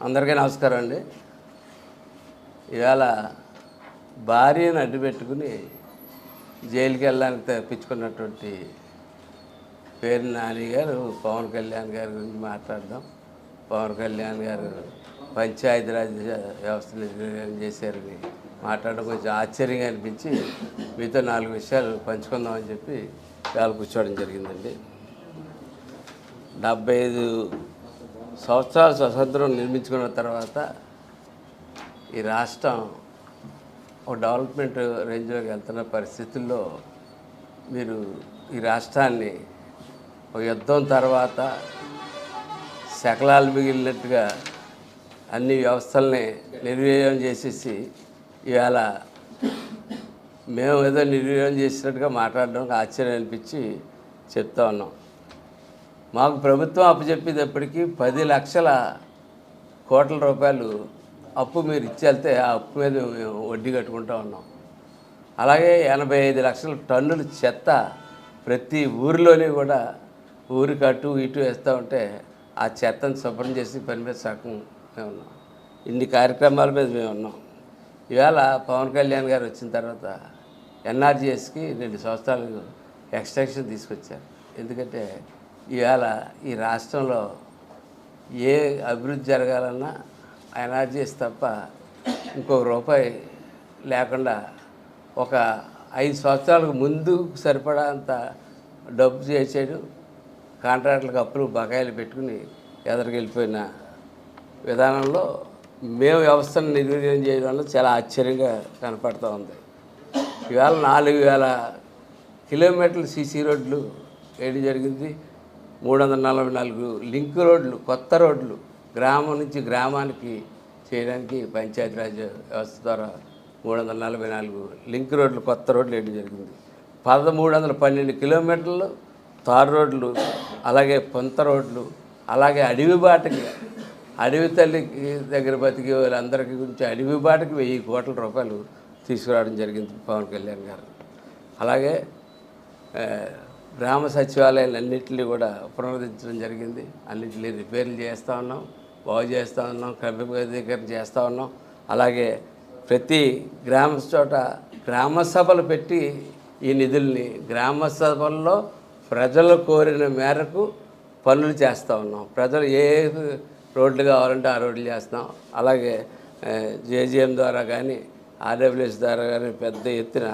అందరికీ నమస్కారం అండి. ఇవాళ భార్యను అడ్డు పెట్టుకుని జైలుకి వెళ్ళడానికి తెప్పించుకున్నటువంటి పేరు నాని గారు పవన్ కళ్యాణ్ గారి గురించి మాట్లాడదాం. పవన్ కళ్యాణ్ గారు పంచాయతీరాజ్ వ్యవస్థను నిర్వీర్యం చేశారని మాట్లాడడం కొంచెం ఆశ్చర్యంగా అనిపించి మీతో నాలుగు విషయాలు పంచుకుందామని చెప్పి ఇవాళ కూర్చోవడం జరిగిందండి. డెబ్బై ఐదు సంవత్సరాల స్వతంత్రం నిర్మించుకున్న తర్వాత ఈ రాష్ట్రం ఒక డెవలప్మెంట్ రేంజ్లోకి వెళ్తున్న పరిస్థితుల్లో మీరు ఈ రాష్ట్రాన్ని ఒక యుద్ధం తర్వాత శకలాలు మిగిలినట్టుగా అన్ని వ్యవస్థల్ని నిర్వీర్యం చేసేసి ఇవాళ మేము ఏదో నిర్వీర్యం చేసినట్టుగా మాట్లాడడానికి ఆశ్చర్యం అనిపించి చెప్తా ఉన్నాం. మాకు ప్రభుత్వం అప్పచెప్పేటప్పటికీ పది లక్షల కోట్ల రూపాయలు అప్పు మీరు ఇచ్చేళ్తే ఆ అప్పు మీద మేము వడ్డీ కట్టుకుంటా ఉన్నాం. అలాగే ఎనభై ఐదు లక్షల టన్నుల చెత్త ప్రతి ఊరిలోనే కూడా ఊరికి అటు ఇటు వేస్తూ ఉంటే ఆ చెత్తను శుభ్రం చేసి పని మీద సగం మేము ఉన్నాం. ఇన్ని కార్యక్రమాల మీద మేము ఉన్నాం. ఇవాళ పవన్ కళ్యాణ్ గారు వచ్చిన తర్వాత ఎన్ఆర్జీఎస్కి రెండు సంవత్సరాలు ఎక్స్టెన్షన్ తీసుకొచ్చారు. ఎందుకంటే ఇవాళ ఈ రాష్ట్రంలో ఏ అభివృద్ధి జరగాలన్నా ఎన్ఆర్జీఎస్ తప్ప ఇంకొక రూపాయి లేకుండా ఒక ఐదు సంవత్సరాలకు ముందు సరిపడా అంత డబ్బు చేసాడు కాంట్రాక్టులకు అప్పులు బకాయిలు పెట్టుకుని ఎదరికెళ్ళిపోయిన విధానంలో మేము వ్యవస్థను నిర్వీర్యం చేయడం చాలా ఆశ్చర్యంగా కనపడుతూ ఉంది. ఇవాళ నాలుగు వేల కిలోమీటర్లు సీసీ రోడ్లు వేయడం జరిగింది. మూడు వందల నలభై నాలుగు లింక్ రోడ్లు కొత్త రోడ్లు గ్రామం నుంచి గ్రామానికి చేయడానికి పంచాయతీరాజ్ వ్యవస్థ ద్వారా మూడు వందల నలభై నాలుగు లింక్ రోడ్లు కొత్త రోడ్లు వేయడం జరిగింది. పదమూడు వందల పన్నెండు కిలోమీటర్లు తారు రోడ్లు అలాగే పొంత రోడ్లు అలాగే అడవి బాటకి అడవి తల్లికి దగ్గర బతికే వాళ్ళందరికీ గురించి అడవి బాటకి వెయ్యి కోట్ల రూపాయలు తీసుకురావడం జరిగింది పవన్ కళ్యాణ్ గారు. అలాగే గ్రామ సచివాలయాలు అన్నింటినీ కూడా పునరుద్ధరించడం జరిగింది. అన్నింటినీ రిపేర్లు చేస్తూ ఉన్నాం బాగు చేస్తూ ఉన్నాం క్రమబద్ధీకరణ చేస్తూ ఉన్నాం. అలాగే ప్రతి గ్రామ చోట గ్రామ సభలు పెట్టి ఈ నిధుల్ని గ్రామ సభల్లో ప్రజలు కోరిన మేరకు పనులు చేస్తూ ఉన్నాం. ప్రజలు ఏ రోడ్లు కావాలంటే ఆ రోడ్లు చేస్తాం అలాగే జేజీఎం ద్వారా కానీ ఆర్డబ్ల్యూఎస్ ద్వారా కానీ పెద్ద ఎత్తున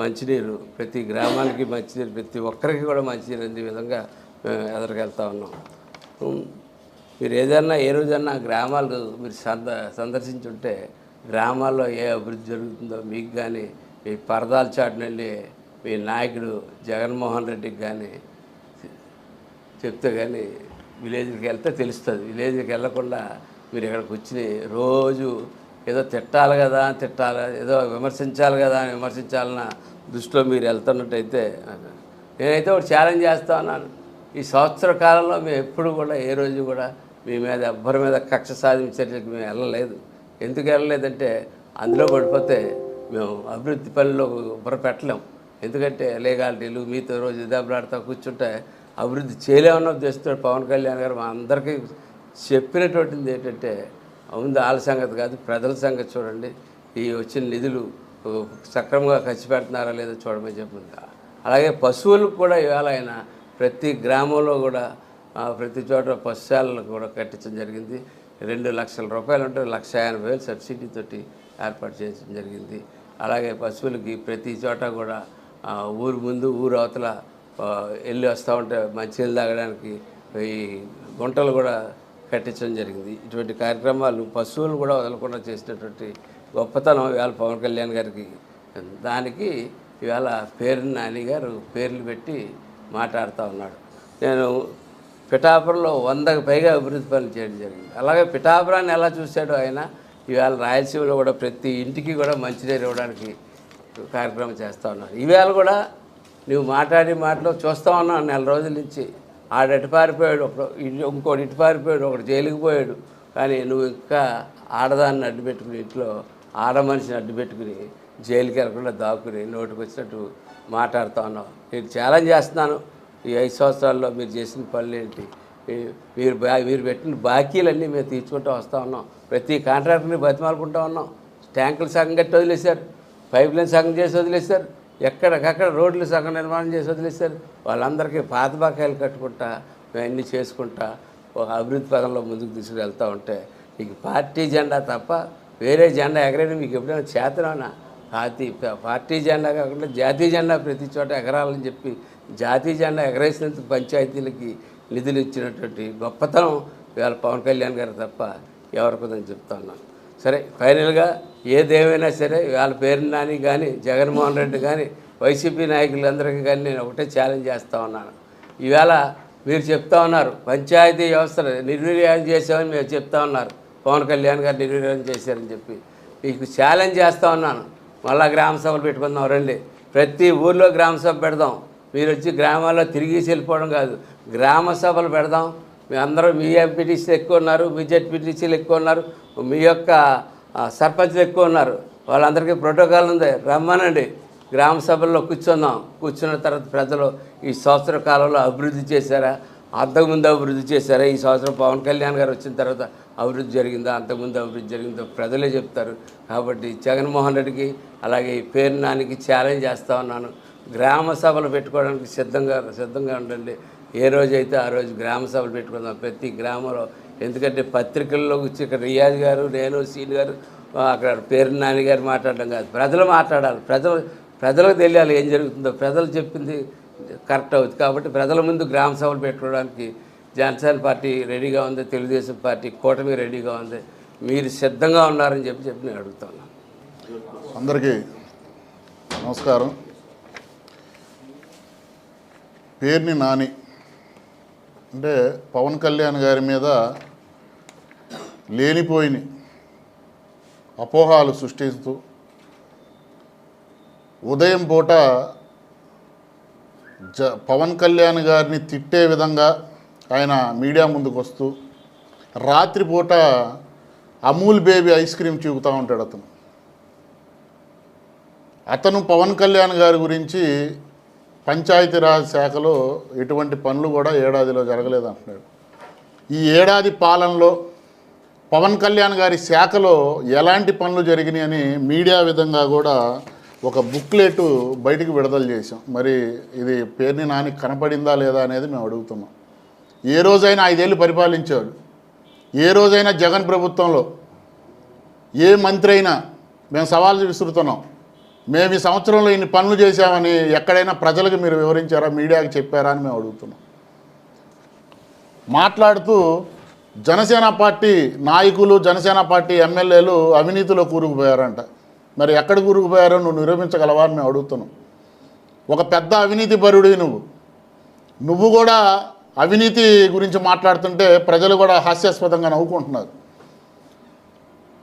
మంచినీరు ప్రతి గ్రామానికి మంచినీరు ప్రతి ఒక్కరికి కూడా మంచినీరు అందే విధంగా మేము ఎదరికెళ్తా ఉన్నాం. మీరు ఏదన్నా ఏ రోజన్నా గ్రామాలు మీరు సంద సందర్శించుంటే గ్రామాల్లో ఏ అభివృద్ధి జరుగుతుందో మీకు కానీ మీ పరదాల చాటున వెళ్ళి మీ నాయకుడు జగన్మోహన్ రెడ్డికి కానీ చెప్తే కానీ విలేజ్కి వెళ్తే తెలుస్తుంది. విలేజ్కి వెళ్ళకుండా మీరు ఇక్కడికి వచ్చి రోజు ఏదో తిట్టాలి కదా తిట్టాలి ఏదో విమర్శించాలి కదా అని విమర్శించాలన్న దృష్టిలో మీరు వెళ్తున్నట్టయితే నేనైతే ఒక ఛాలెంజ్ చేస్తా ఉన్నాను. ఈ సంవత్సర కాలంలో మేము ఎప్పుడు కూడా ఏ రోజు కూడా మీ మీద ఎవ్వరి మీద కక్ష సాధించేటట్టు మేము వెళ్ళలేదు. ఎందుకు వెళ్ళలేదంటే అందులో పడిపోతే మేము అభివృద్ధి పనిలో బుర్ర పెట్టలేము ఎందుకంటే లీగాలిటీలు మీతో రోజు దెబ్బలాడుతూ కూర్చుంటే అభివృద్ధి చేయలేమన్న ఉద్దేశంతో పవన్ కళ్యాణ్ గారు మా అందరికీ చెప్పినటువంటిది ఏంటంటే ఉంది వాళ్ళ సంగతి కాదు ప్రజల సంగతి చూడండి. ఈ వచ్చిన నిధులు సక్రమంగా ఖర్చు పెడుతున్నారా లేదో చూడమని చెప్పింది అలాగే పశువులకు కూడా ఇవాళ ఆయన ప్రతి గ్రామంలో కూడా ప్రతి చోట పశుశాలను కూడా కట్టించడం జరిగింది. రెండు లక్షల రూపాయలు ఉంటే లక్ష ఎనభై వేలు సబ్సిడీతోటి ఏర్పాటు చేయడం జరిగింది. అలాగే పశువులకి ప్రతి చోట కూడా ఊరు ముందు ఊరు అవతల వెళ్ళి వస్తూ ఉంటే మంచినీళ్ళు తాగడానికి ఈ గుంటలు కూడా కట్టించడం జరిగింది. ఇటువంటి కార్యక్రమాలు పశువులు కూడా వదలకుండా చేసినటువంటి గొప్పతనం ఇవాళ పవన్ కళ్యాణ్ గారికి. దానికి ఇవాళ పేరు నాని గారు పేర్లు పెట్టి మాట్లాడుతూ ఉన్నాడు. నేను పిఠాపురంలో వందకు పైగా అభివృద్ధి పనులు చేయడం జరిగింది. అలాగే పిఠాపురాన్ని ఎలా చూశాడో ఆయన? ఇవాళ రాయలసీమలో కూడా ప్రతి ఇంటికి కూడా మంచినీరు ఇవ్వడానికి కార్యక్రమం చేస్తూ ఉన్నారు ఈవేళ కూడా నువ్వు మాట్లాడి మాటలో చూస్తూ ఉన్నావు. నెల రోజుల నుంచి ఆడటి పారిపోయాడు ఒకడు ఇంకోటి ఇటు పారిపోయాడు ఒకడు జైలుకి పోయాడు. కానీ నువ్వు ఇంకా ఆడదాన్ని అడ్డు పెట్టుకుని ఇంట్లో ఆడ మనిషిని అడ్డు పెట్టుకుని జైలుకి వెళ్ళకుండా దాక్కుని నోటికి వచ్చినట్టు మాట్లాడుతూ ఉన్నావు. నేను ఛాలెంజ్ చేస్తున్నాను. ఈ ఐదు సంవత్సరాల్లో మీరు చేసిన పనులు ఏంటి? మీరు బా మీరు పెట్టిన బాకీలన్నీ మేము తీర్చుకుంటూ వస్తూ ఉన్నాం. ప్రతి కాంట్రాక్టర్ని బతిమాలుకుంటూ ఉన్నాం. ట్యాంకులు సగం కట్టి వదిలేశారు. పైప్ లైన్ సగం చేసి వదిలేశారు. ఎక్కడికక్కడ రోడ్లు సగం నిర్మాణం చేసి వదిలేశారు. వాళ్ళందరికీ పాత బకాయిలు కట్టుకుంటా ఇవన్నీ చేసుకుంటా ఒక అభివృద్ధి పదంలో ముందుకు తీసుకువెళ్తూ ఉంటే మీకు పార్టీ జెండా తప్ప వేరే జెండా ఎగరేయడం మీకు ఎప్పుడైనా చేతనైనా పార్టీ పార్టీ జెండా కాకుండా జాతీయ జెండా ప్రతి చోట ఎగరాలని చెప్పి జాతీయ జెండా ఎగరేసినందుకు పంచాయతీలకి నిధులు ఇచ్చినటువంటి గొప్పతనం ఇవాళ పవన్ కళ్యాణ్ గారు తప్ప ఎవరికొదని చెప్తా ఉన్నాను. సరే ఫైనల్గా ఏ దేవైనా సరే వాళ్ళ పేరు నాని కానీ జగన్మోహన్ రెడ్డి కానీ వైసీపీ నాయకులందరికీ కానీ నేను ఒకటే ఛాలెంజ్ చేస్తూ ఉన్నాను. ఈవేళ మీరు చెప్తా ఉన్నారు పంచాయతీ వ్యవస్థ నిర్వీర్యం చేసామని మీరు చెప్తా ఉన్నారు. పవన్ కళ్యాణ్ గారు నిర్వీర్యం చేశారని చెప్పి. మీకు ఛాలెంజ్ చేస్తూ ఉన్నాను. మళ్ళీ గ్రామ సభలు పెట్టుకుందాం రండి. ప్రతి ఊర్లో గ్రామ సభ పెడదాం. మీరు వచ్చి గ్రామాల్లో తిరిగి వెళ్ళిపోవడం కాదు. గ్రామ సభలు పెడదాం. మీ అందరూ మీ ఎంపీటీసీలు ఎక్కువ ఉన్నారు మీ జెడ్పీటీసీలు ఎక్కువ ఉన్నారు మీ యొక్క సర్పంచ్లు ఎక్కువ ఉన్నారు. వాళ్ళందరికీ ప్రోటోకాల్ ఉంది. రమ్మనండి. గ్రామ సభల్లో కూర్చుందాం. కూర్చున్న తర్వాత ప్రజలు ఈ సంవత్సర కాలంలో అభివృద్ధి చేశారా? అంతకుముందు అభివృద్ధి చేశారా? ఈ సంవత్సరం పవన్ కళ్యాణ్ గారు వచ్చిన తర్వాత అభివృద్ధి జరిగిందా? అంతకుముందు అభివృద్ధి జరిగిందో ప్రజలే చెప్తారు. కాబట్టి జగన్మోహన్ రెడ్డికి అలాగే ఈ పేరు నానికి ఛాలెంజ్ చేస్తూ ఉన్నాను. గ్రామ సభలు పెట్టుకోవడానికి సిద్ధంగా సిద్ధంగా ఉండండి. ఏ రోజైతే ఆ రోజు గ్రామ సభలు పెట్టుకుందాం ప్రతి గ్రామంలో ఎందుకంటే పత్రికల్లో వచ్చి ఇక్కడ రియాజ్ గారు నేను సీన్ గారు అక్కడ పేరు నాని గారు మాట్లాడడం కాదు. ప్రజలు మాట్లాడాలి. ప్రజలు ప్రజలకు తెలియాలి ఏం జరుగుతుందో. ప్రజలు చెప్పింది కరెక్ట్ అవుతుంది. కాబట్టి ప్రజల ముందు గ్రామ సభలు పెట్టుకోవడానికి జనసేన పార్టీ రెడీగా ఉంది తెలుగుదేశం పార్టీ కూటమి రెడీగా ఉంది. మీరు సిద్ధంగా ఉన్నారని చెప్పి చెప్పి నేను అడుగుతున్నాను. అందరికీ నమస్కారం. పేరుని నాని అంటే పవన్ కళ్యాణ్ గారి మీద లేనిపోయిన అపోహాలు సృష్టిస్తూ ఉదయం పూట జ పవన్ కళ్యాణ్ గారిని తిట్టే విధంగా ఆయన మీడియా ముందుకు వస్తూ రాత్రిపూట అమూల్ బేబీ ఐస్ క్రీమ్ చూపుతూ ఉంటాడు అతను. అతను పవన్ కళ్యాణ్ గారి గురించి పంచాయతీరాజ్ శాఖలో ఎటువంటి పనులు కూడా ఏడాదిలో జరగలేదు అంటున్నాడు. ఈ ఏడాది పాలనలో పవన్ కళ్యాణ్ గారి శాఖలో ఎలాంటి పనులు జరిగినాయని మీడియా విధంగా కూడా ఒక బుక్లెట్ బయటికి విడుదల చేసాం మరి ఇది పేరుని నాని కనపడిందా లేదా అనేది మేము అడుగుతున్నాం. ఏ రోజైనా ఐదేళ్ళు పరిపాలించాడు. ఏ రోజైనా జగన్ ప్రభుత్వంలో ఏ మంత్రి అయినా మేము సవాల్ విసురుతున్నాం. మేము ఈ సంవత్సరంలో ఇన్ని పనులు చేశామని ఎక్కడైనా ప్రజలకు మీరు వివరించారా? మీడియాకి చెప్పారా అని మేము అడుగుతున్నాం. మాట్లాడుతూ జనసేన పార్టీ నాయకులు జనసేన పార్టీ ఎమ్మెల్యేలు అవినీతిలో కూరుకుపోయారంట. మరి ఎక్కడ కూరుకుపోయారో నువ్వు నిరూపించగలవా అని మేము అడుగుతున్నాం. ఒక పెద్ద అవినీతి పరుడివి నువ్వు. నువ్వు కూడా అవినీతి గురించి మాట్లాడుతుంటే ప్రజలు కూడా హాస్యాస్పదంగా నవ్వుకుంటున్నారు.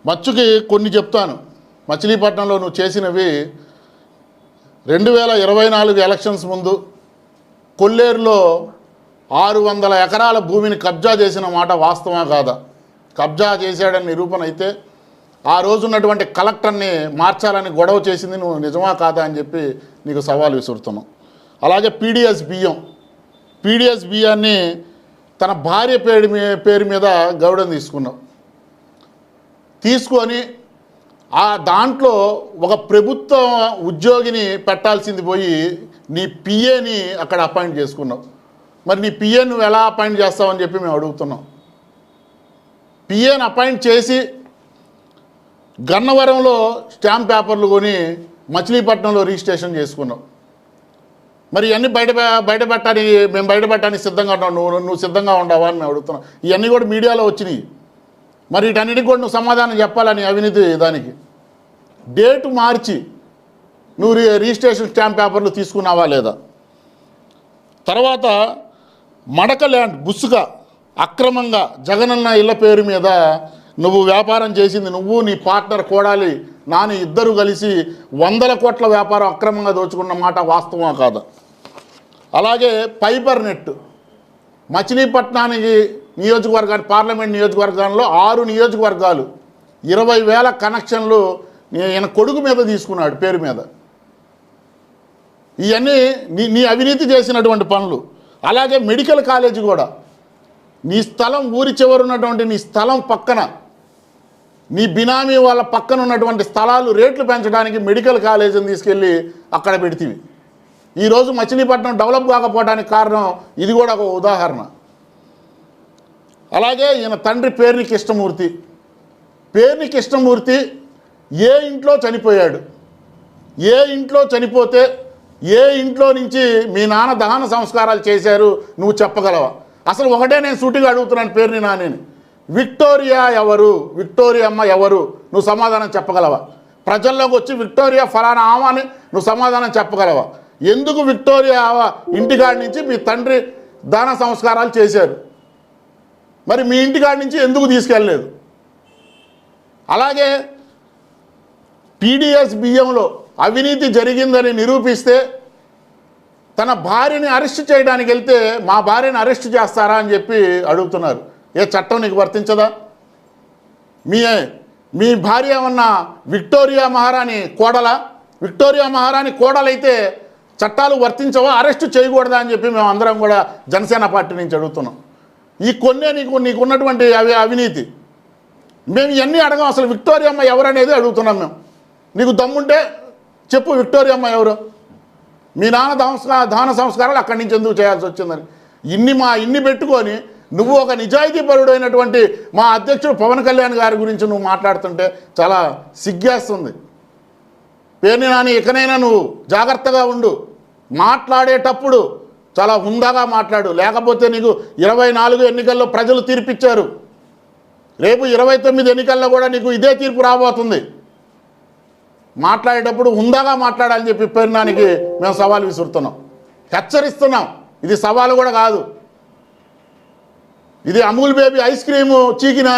మచ్చుకి కొన్ని చెప్తాను. మచిలీపట్నంలో నువ్వు చేసినవి రెండు వేల ఇరవై నాలుగు ఎలక్షన్స్ ముందు కొల్లేరులో ఆరు వందల ఎకరాల భూమిని కబ్జా చేసిన మాట వాస్తవా కాదా? కబ్జా చేశాడని నిరూపణ అయితే ఆ రోజు ఉన్నటువంటి కలెక్టర్ని మార్చాలని గొడవ చేసింది నువ్వు నిజమా కాదా అని చెప్పి నీకు సవాల్ విసురుతున్నావు అలాగే పీడిఎస్ బియ్యం. పీడిఎస్ బియ్యాన్ని తన భార్య పేరు మీ పేరు మీద గౌడని తీసుకున్నావు. తీసుకొని ఆ దాంట్లో ఒక ప్రభుత్వ ఉద్యోగిని పెట్టాల్సింది పోయి నీ పిఏని అక్కడ అపాయింట్ చేసుకున్నావు. మరి నీ పిఏ నువ్వు ఎలా అపాయింట్ చేస్తావని చెప్పి మేము అడుగుతున్నాం. పిఏని అపాయింట్ చేసి గన్నవరంలో స్టాంప్ పేపర్లు కొని మచిలీపట్నంలో రిజిస్ట్రేషన్ చేసుకున్నావు మరి ఇవన్నీ బయట బయట పెట్టడానికి మేము బయట పెట్టడానికి సిద్ధంగా ఉన్నావు నువ్వు నువ్వు సిద్ధంగా ఉండవా అని మేము అడుగుతున్నాం. ఇవన్నీ కూడా మీడియాలో వచ్చినాయి. మరి వీటన్నిటికి కూడా నువ్వు సమాధానం చెప్పాలని అవినీతి దానికి. డేట్ మార్చి నువ్వు రి- రిజిస్ట్రేషన్ స్టాంప్ పేపర్లు తీసుకున్నావా లేదా? తర్వాత మడక ల్యాండ్ బుస్సుగా అక్రమంగా జగనన్న ఇళ్ళ పేరు మీద నువ్వు వ్యాపారం చేసింది నువ్వు నీ పార్ట్నర్ కోడాలి నాని ఇద్దరు కలిసి వందల కోట్ల వ్యాపారం అక్రమంగా దోచుకున్న మాట వాస్తవమా కాదా? అలాగే ఫైబర్ నెట్ మచిలీపట్నానికి నియోజకవర్గాన్ని పార్లమెంట్ నియోజకవర్గంలో ఆరు నియోజకవర్గాలు. ఇరవై వేల కనెక్షన్లు ఈయన కొడుకు మీద తీసుకున్నాడు పేరు మీద. ఇవన్నీ నీ నీ అవినీతి చేసినటువంటి పనులు. అలాగే మెడికల్ కాలేజ్ కూడా. నీ స్థలం ఊరి చివర ఉన్నటువంటి నీ స్థలం పక్కన. నీ బినామీ వాళ్ళ పక్కన ఉన్నటువంటి స్థలాలు రేట్లు పెంచడానికి మెడికల్ కాలేజీని తీసుకెళ్ళి అక్కడ పెడితే ఈరోజు మచిలీపట్నం డెవలప్ కాకపోవడానికి కారణం ఇది కూడా ఒక ఉదాహరణ. అలాగే ఈయన తండ్రి పేరుని కృష్ణమూర్తి. పేరుని కృష్ణమూర్తి ఏ ఇంట్లో చనిపోయాడు? ఏ ఇంట్లో చనిపోతే ఏ ఇంట్లో నుంచి మీ నాన్న దహన సంస్కారాలు చేశారు నువ్వు చెప్పగలవా? అసలు ఒకటే నేను సూటిగా అడుగుతున్నాను పేరుని నానేని విక్టోరియా ఎవరు? విక్టోరియా అమ్మ ఎవరు? నువ్వు సమాధానం చెప్పగలవా? ప్రజల్లోకి వచ్చి విక్టోరియా ఫలానా ఆమె అని నువ్వు సమాధానం చెప్పగలవా? ఎందుకు విక్టోరియా ఇంటికాడి నుంచి మీ తండ్రి దాన సంస్కారాలు చేశారు. మరి మీ ఇంటికాడి నుంచి ఎందుకు తీసుకెళ్ళలేదు? అలాగే పీడిఎస్ బియ్యంలో అవినీతి జరిగిందని నిరూపిస్తే తన భార్యని అరెస్ట్ చేయడానికి వెళ్తే మా భార్యని అరెస్ట్ చేస్తారా అని చెప్పి అడుగుతున్నారు. ఏ చట్టం నీకు వర్తించదా? మీ మీ భార్య ఉన్న విక్టోరియా మహారాణి కోడల? విక్టోరియా మహారాణి కోడలైతే చట్టాలు వర్తించవా? అరెస్ట్ చేయకూడదా అని చెప్పి మేము అందరం కూడా జనసేన పార్టీ నుంచి అడుగుతున్నాం. ఈ కొన్నే నీకు నీకు ఉన్నటువంటి అవి అవినీతి. మేము ఇవన్నీ అడగం. అసలు విక్టోరియా అమ్మ ఎవరనేది అడుగుతున్నాం మేము. నీకు దమ్ముంటే చెప్పు విక్టోరియా అమ్మ ఎవరు? మీ నాన్న సంస్కార దాన సంస్కారాలు అక్కడి నుంచి ఎందుకు చేయాల్సి వచ్చిందని. ఇన్ని మా ఇన్ని పెట్టుకొని నువ్వు ఒక నిజాయితీపరుడైనటువంటి మా అధ్యక్షుడు పవన్ కళ్యాణ్ గారి గురించి నువ్వు మాట్లాడుతుంటే చాలా సిగ్గేస్తుంది. పేర్ని నాని ఇకనైనా నువ్వు జాగ్రత్తగా ఉండు. మాట్లాడేటప్పుడు చాలా హుందాగా మాట్లాడు. లేకపోతే నీకు ఇరవై నాలుగు ఎన్నికల్లో ప్రజలు తీర్పిచ్చారు. రేపు ఇరవై తొమ్మిది ఎన్నికల్లో కూడా నీకు ఇదే తీర్పు రాబోతుంది. మాట్లాడేటప్పుడు హుందాగా మాట్లాడాలని చెప్పి పెరినానికి మేము సవాల్ విసురుతున్నాం. హెచ్చరిస్తున్నాం. ఇది సవాలు కూడా కాదు. ఇది అమూల్ బేబీ ఐస్ క్రీము చీకిన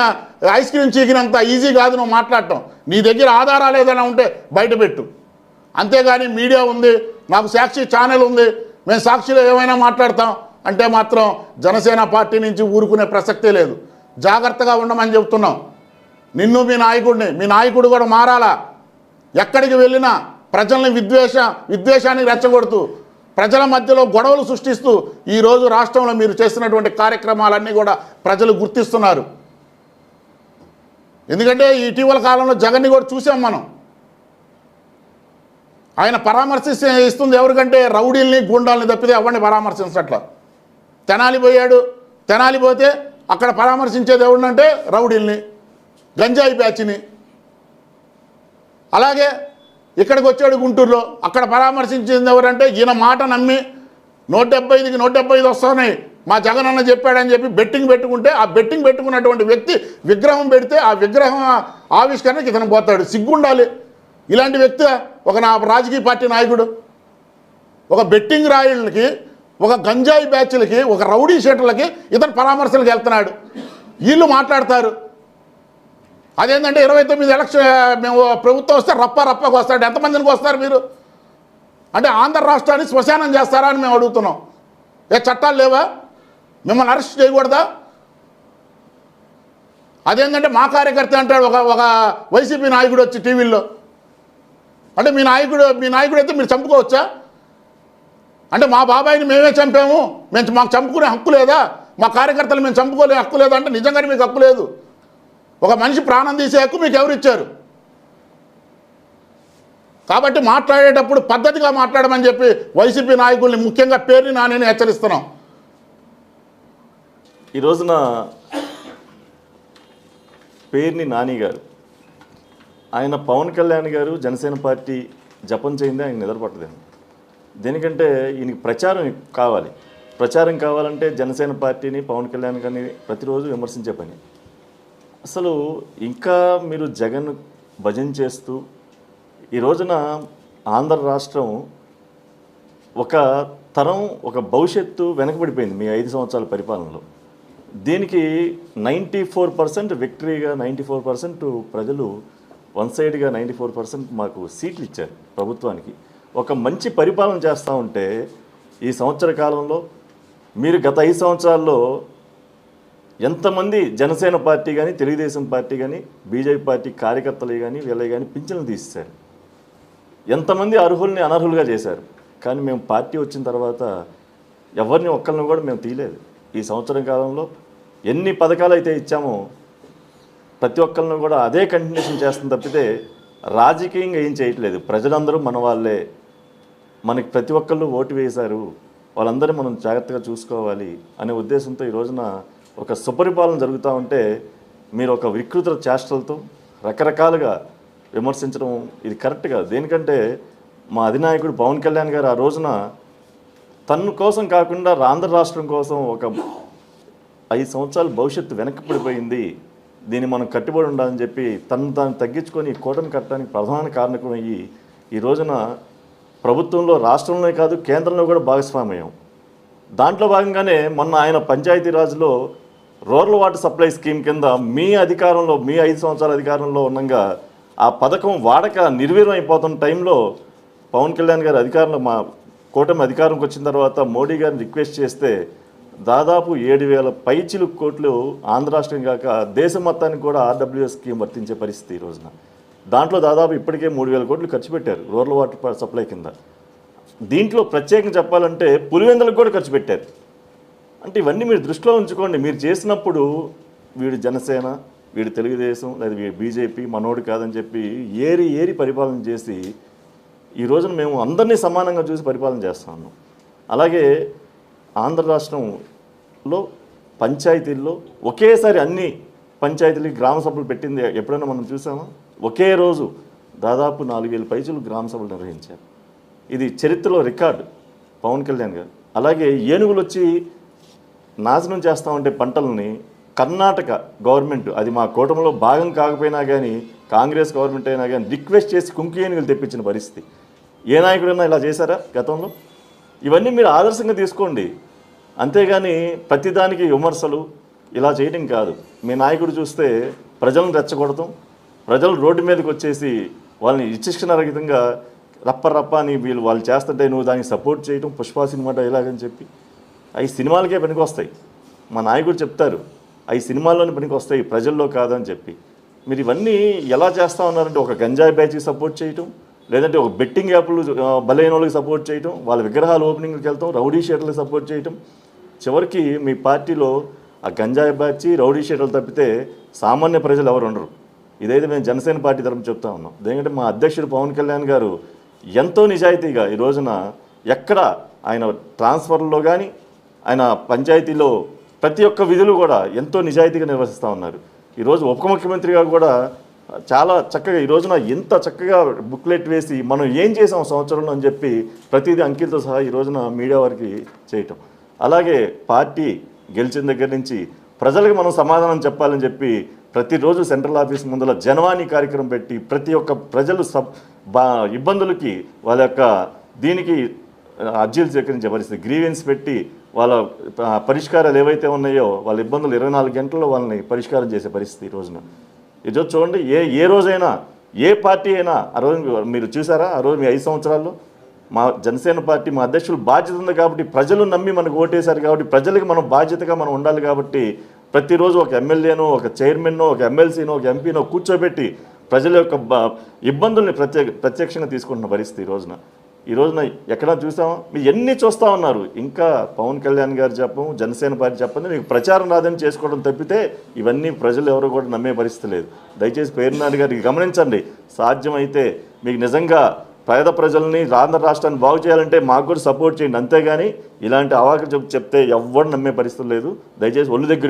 ఐస్ క్రీమ్ చీకినంత ఈజీ కాదు నువ్వు మాట్లాడటం. నీ దగ్గర ఆధారాలు ఏదైనా ఉంటే బయటపెట్టు అంతేగాని మీడియా ఉంది మాకు సాక్షి ఛానల్ ఉంది మేము సాక్షిలో ఏమైనా మాట్లాడతాం అంటే మాత్రం జనసేన పార్టీ నుంచి ఊరుకునే ప్రసక్తే లేదు. జాగ్రత్తగా ఉండమని చెప్తున్నాం నిన్ను మీ నాయకుడిని మీ నాయకుడు కూడా మారాలా? ఎక్కడికి వెళ్ళినా ప్రజల్ని విద్వేష విద్వేషానికి రెచ్చగొడుతూ ప్రజల మధ్యలో గొడవలు సృష్టిస్తూ ఈరోజు రాష్ట్రంలో మీరు చేస్తున్నటువంటి కార్యక్రమాలన్నీ కూడా ప్రజలు గుర్తిస్తున్నారు. ఎందుకంటే ఇటీవల కాలంలో జగన్ని కూడా చూసాం మనం. ఆయన పరామర్శిస్తే ఇస్తుంది ఎవరికంటే రౌడీల్ని గుండాల్ని తప్పితే ఎవరిని పరామర్శించట్ల? తెనాలి పోయాడు. తెనాలి పోతే అక్కడ పరామర్శించేది ఎవరినంటే రౌడీల్ని గంజాయి బ్యాచ్ని అలాగే ఇక్కడికి వచ్చాడు గుంటూరులో. అక్కడ పరామర్శించింది ఎవరంటే ఈయన మాట నమ్మి నూట డెబ్బై ఐదుకి నూట డెబ్బై ఐదు వస్తున్నాయి. మా జగన్ అన్న చెప్పాడని చెప్పి బెట్టింగ్ పెట్టుకుంటే ఆ బెట్టింగ్ పెట్టుకున్నటువంటి వ్యక్తి విగ్రహం పెడితే ఆ విగ్రహం ఆవిష్కరణకి ఇతను పోతాడు. సిగ్గుండాలి. ఇలాంటి వ్యక్తి ఒక నా రాజకీయ పార్టీ నాయకుడు ఒక బెట్టింగ్ రాయుళ్ళకి ఒక గంజాయి బ్యాచ్లకి ఒక రౌడీ షీటర్లకి ఇతను పరామర్శలకు వెళ్తున్నాడు వీళ్ళు మాట్లాడతారు. అదేంటంటే ఇరవై తొమ్మిది ఎలక్షన్ మేము ప్రభుత్వం వస్తే రప్ప రప్పకు వస్తాడు. ఎంతమందికి వస్తారు మీరు? అంటే ఆంధ్ర రాష్ట్రాన్ని శ్మశానం చేస్తారా అని మేము అడుగుతున్నాం. ఏ చట్టాలు లేవా? మిమ్మల్ని అరెస్ట్ చేయకూడదా? అదేంటంటే మా కార్యకర్త అంటాడు ఒక ఒక వైసీపీ నాయకుడు వచ్చి టీవీల్లో అంటే మీ నాయకుడు మీ నాయకుడు అయితే మీరు చంపుకోవచ్చా? అంటే మా బాబాయిని మేమే చంపాము. మేము మాకు చంపుకునే హక్కు లేదా? మా కార్యకర్తలు మేము చంపుకోలే హక్కు లేదా అంటే నిజంగానే మీకు హక్కు లేదు. ఒక మనిషి ప్రాణం తీసే హక్కు మీకు ఎవరు ఇచ్చారు? కాబట్టి మాట్లాడేటప్పుడు పద్ధతిగా మాట్లాడమని చెప్పి వైసీపీ నాయకుల్ని ముఖ్యంగా పేరుని నాని హెచ్చరిస్తున్నాం. ఈ రోజున పేర్ని నాని గారు ఆయన పవన్ కళ్యాణ్ గారు జనసేన పార్టీ జపం చేయింది ఆయన నిద్రపట్టదేమో దేనికంటే ఈయనకి ప్రచారం కావాలి. ప్రచారం కావాలంటే జనసేన పార్టీని పవన్ కళ్యాణ్ గారిని ప్రతిరోజు విమర్శించే పని. అసలు ఇంకా మీరు జగన్ భజన చేస్తూ ఈ రోజున ఆంధ్ర రాష్ట్రం ఒక తరం ఒక భవిష్యత్తు వెనకబడిపోయింది మీ ఐదు సంవత్సరాల పరిపాలనలో. దీనికి నైంటీ ఫోర్ పర్సెంట్ విక్టరీగా నైంటీ ఫోర్ పర్సెంట్ ప్రజలు వన్ సైడ్గా నైంటీ ఫోర్ పర్సెంట్ మాకు సీట్లు ఇచ్చారు ప్రభుత్వానికి. ఒక మంచి పరిపాలన చేస్తూ ఉంటే ఈ సంవత్సర కాలంలో మీరు గత ఐదు సంవత్సరాల్లో ఎంతమంది జనసేన పార్టీ కానీ తెలుగుదేశం పార్టీ కానీ బీజేపీ పార్టీ కార్యకర్తలు కానీ వీళ్ళవి కానీ పింఛన్లు తీసేశారు. ఎంతమంది అర్హుల్ని అనర్హులుగా చేశారు. కానీ మేము పార్టీ వచ్చిన తర్వాత ఎవరిని ఒక్కరిని కూడా మేము తీయలేదు. ఈ సంవత్సరం కాలంలో ఎన్ని పథకాలు అయితే ఇచ్చామో ప్రతి ఒక్కరిని కూడా అదే కంటిన్యూషన్ చేస్తుంది తప్పితే రాజకీయంగా ఏం చేయట్లేదు. ప్రజలందరూ మన వాళ్ళే. మనకి ప్రతి ఒక్కళ్ళు ఓటు వేశారు. వాళ్ళందరూ మనం జాగ్రత్తగా చూసుకోవాలి అనే ఉద్దేశంతో ఈ రోజున ఒక సుపరిపాలన జరుగుతూ ఉంటే మీరు ఒక వికృత చేష్టలతో రకరకాలుగా విమర్శించడం ఇది కరెక్ట్ కాదు. దేనికంటే మా అధినాయకుడు పవన్ కళ్యాణ్ గారు ఆ రోజున తన్ను కోసం కాకుండా ఆంధ్ర రాష్ట్రం కోసం ఒక ఐదు సంవత్సరాల భవిష్యత్తు వెనక్కి పడిపోయింది. దీన్ని మనం కట్టుబడి ఉండాలని చెప్పి తను తాను తగ్గించుకొని ఈ కూటమి కట్టడానికి ప్రధాన కారణం అయ్యి ఈ రోజున ప్రభుత్వంలో రాష్ట్రంలోనే కాదు కేంద్రంలో కూడా భాగస్వామ్యం. దాంట్లో భాగంగానే మొన్న ఆయన పంచాయతీరాజ్లో రూరల్ వాటర్ సప్లై స్కీమ్ కింద మీ అధికారంలో మీ ఐదు సంవత్సరాల అధికారంలో ఉండగా ఆ పథకం వాడక నిర్వీర్యం అయిపోతున్న టైంలో పవన్ కళ్యాణ్ గారు అధికారంలో మా కూటమి అధికారంకి వచ్చిన తర్వాత మోడీ గారిని రిక్వెస్ట్ చేస్తే దాదాపు ఏడు వేల పైచిలు కోట్లు ఆంధ్ర రాష్ట్రం కాక దేశం మొత్తానికి కూడా ఆర్డబ్ల్యూఎస్ స్కీమ్ వర్తించే పరిస్థితి ఈ రోజున. దాంట్లో దాదాపు ఇప్పటికే మూడు వేల కోట్లు ఖర్చు పెట్టారు రూరల్ వాటర్ సప్లై కింద. దీంట్లో ప్రత్యేకంగా చెప్పాలంటే పులివెందులకు కూడా ఖర్చు పెట్టారు. అంటే ఇవన్నీ మీరు దృష్టిలో ఉంచుకోండి. మీరు చేసినప్పుడు వీడు జనసేన వీడు తెలుగుదేశం లేదా వీడు బీజేపీ మనోడు కాదని చెప్పి ఏరి ఏరి పరిపాలన చేసి ఈ రోజున మేము అందరినీ సమానంగా చూసి పరిపాలన చేస్తున్నాము అలాగే ఆంధ్ర రాష్ట్రం లో పంచాయతీల్లో ఒకేసారి అన్ని పంచాయతీలకి గ్రామ సభలు పెట్టింది ఎప్పుడైనా మనం చూసామా? ఒకే రోజు దాదాపు నాలుగు వేల పైసలు గ్రామ సభలు నిర్వహించారు. ఇది చరిత్రలో రికార్డు పవన్ కళ్యాణ్ గారు. అలాగే ఏనుగులు వచ్చి నాశనం చేస్తామంటే పంటలని కర్ణాటక గవర్నమెంట్ అది మా కూటమిలో భాగం కాకపోయినా కానీ కాంగ్రెస్ గవర్నమెంట్ అయినా కానీ రిక్వెస్ట్ చేసి కుంకు ఏనుగులు తెప్పించిన పరిస్థితి. ఏ నాయకుడైనా ఇలా చేశారా గతంలో? ఇవన్నీ మీరు ఆదర్శంగా తీసుకోండి. అంతేగాని ప్రతిదానికి విమర్శలు ఇలా చేయడం కాదు. మీ నాయకుడు చూస్తే ప్రజలను రెచ్చగొడతాం ప్రజలు రోడ్డు మీదకి వచ్చేసి వాళ్ళని ఇచ్చిష్టరహితంగా రప్ప రప్ప అని వీళ్ళు వాళ్ళు చేస్తుంటే నువ్వు దానికి సపోర్ట్ చేయడం పుష్ప సినిమా డైలాగని అని చెప్పి. అవి సినిమాలకే పనికి వస్తాయి మా నాయకుడు చెప్తారు అవి సినిమాల్లోనే పనికి వస్తాయి ప్రజల్లో కాదని చెప్పి. మీరు ఇవన్నీ ఎలా చేస్తా ఉన్నారంటే ఒక గంజాయి బ్యాచ్కి సపోర్ట్ చేయటం లేదంటే ఒక బెట్టింగ్ యాప్లు బలైన వాళ్ళకి సపోర్ట్ చేయటం వాళ్ళ విగ్రహాలు ఓపెనింగ్కి వెళ్తాం రౌడీ షీటర్లకు సపోర్ట్ చేయటం చివరికి మీ పార్టీలో ఆ గంజాయి బాచి రౌడీ షీటర్లు తప్పితే సామాన్య ప్రజలు ఎవరు ఉండరు. ఇదైతే మేము జనసేన పార్టీ తరఫున చెప్తా ఉన్నాం. ఎందుకంటే మా అధ్యక్షుడు పవన్ కళ్యాణ్ గారు ఎంతో నిజాయితీగా ఈ రోజున ఎక్కడ ఆయన ట్రాన్స్ఫర్లో కానీ ఆయన పంచాయతీలో ప్రతి ఒక్క విధులు కూడా ఎంతో నిజాయితీగా నిర్వహిస్తూ ఉన్నారు. ఈరోజు ఉప ముఖ్యమంత్రిగా కూడా చాలా చక్కగా ఈ రోజున ఎంత చక్కగా బుక్లెట్ వేసి మనం ఏం చేసాం సంవత్సరంలో అని చెప్పి ప్రతిదీ అంకిలతో సహా ఈ రోజున మీడియా వారికి చేయటం. అలాగే పార్టీ గెలిచిన దగ్గర నుంచి ప్రజలకు మనం సమాధానం చెప్పాలని చెప్పి ప్రతిరోజు సెంట్రల్ ఆఫీస్ ముందర జనవాణి కార్యక్రమం పెట్టి ప్రతి ఒక్క ప్రజలు సబ్ బా ఇబ్బందులకి వాళ్ళ యొక్క దీనికి అర్జీలు సేకరించే పరిస్థితి గ్రీవెన్స్ పెట్టి వాళ్ళ పరిష్కారాలు ఏవైతే ఉన్నాయో వాళ్ళ ఇబ్బందులు ఇరవై నాలుగు గంటల్లో వాళ్ళని పరిష్కారం చేసే పరిస్థితి ఈ రోజున. ఈరోజు చూడండి ఏ ఏ రోజైనా ఏ పార్టీ అయినా ఆ రోజు మీరు చూసారా? ఆ రోజు మీ ఐదు సంవత్సరాల్లో మా జనసేన పార్టీ మా అధ్యక్షులు బాధ్యత ఉంది కాబట్టి ప్రజలు నమ్మి మనకు ఓటేశారు కాబట్టి ప్రజలకు మనం బాధ్యతగా మనం ఉండాలి కాబట్టి ప్రతిరోజు ఒక ఎమ్మెల్యేనో ఒక చైర్మన్నో ఒక ఎమ్మెల్సీనో ఒక ఎంపీనో కూర్చోబెట్టి ప్రజల యొక్క ఇబ్బందుల్ని ప్రత్యేక ప్రత్యక్షంగా తీసుకుంటున్న పరిస్థితి ఈ రోజున. ఈ రోజున ఎక్కడ చూసామా మీరు ఎన్ని చూస్తూ ఉన్నారు? ఇంకా పవన్ కళ్యాణ్ గారు చెప్పం జనసేన పార్టీ చెప్పండి మీకు ప్రచారం రాదని చేసుకోవడం తప్పితే ఇవన్నీ ప్రజలు ఎవరు కూడా నమ్మే పరిస్థితి లేదు. దయచేసి పేరునాడు గారికి గమనించండి. సాధ్యమైతే మీకు నిజంగా పేద ప్రజల్ని ఆంధ్ర రాష్ట్రాన్ని బాగు చేయాలంటే మాకు కూడా సపోర్ట్ చేయండి. అంతేగాని ఇలాంటి అవాకు చెప్తే ఎవ్వరు నమ్మే పరిస్థితి లేదు. దయచేసి ఒళ్ళు దగ్గర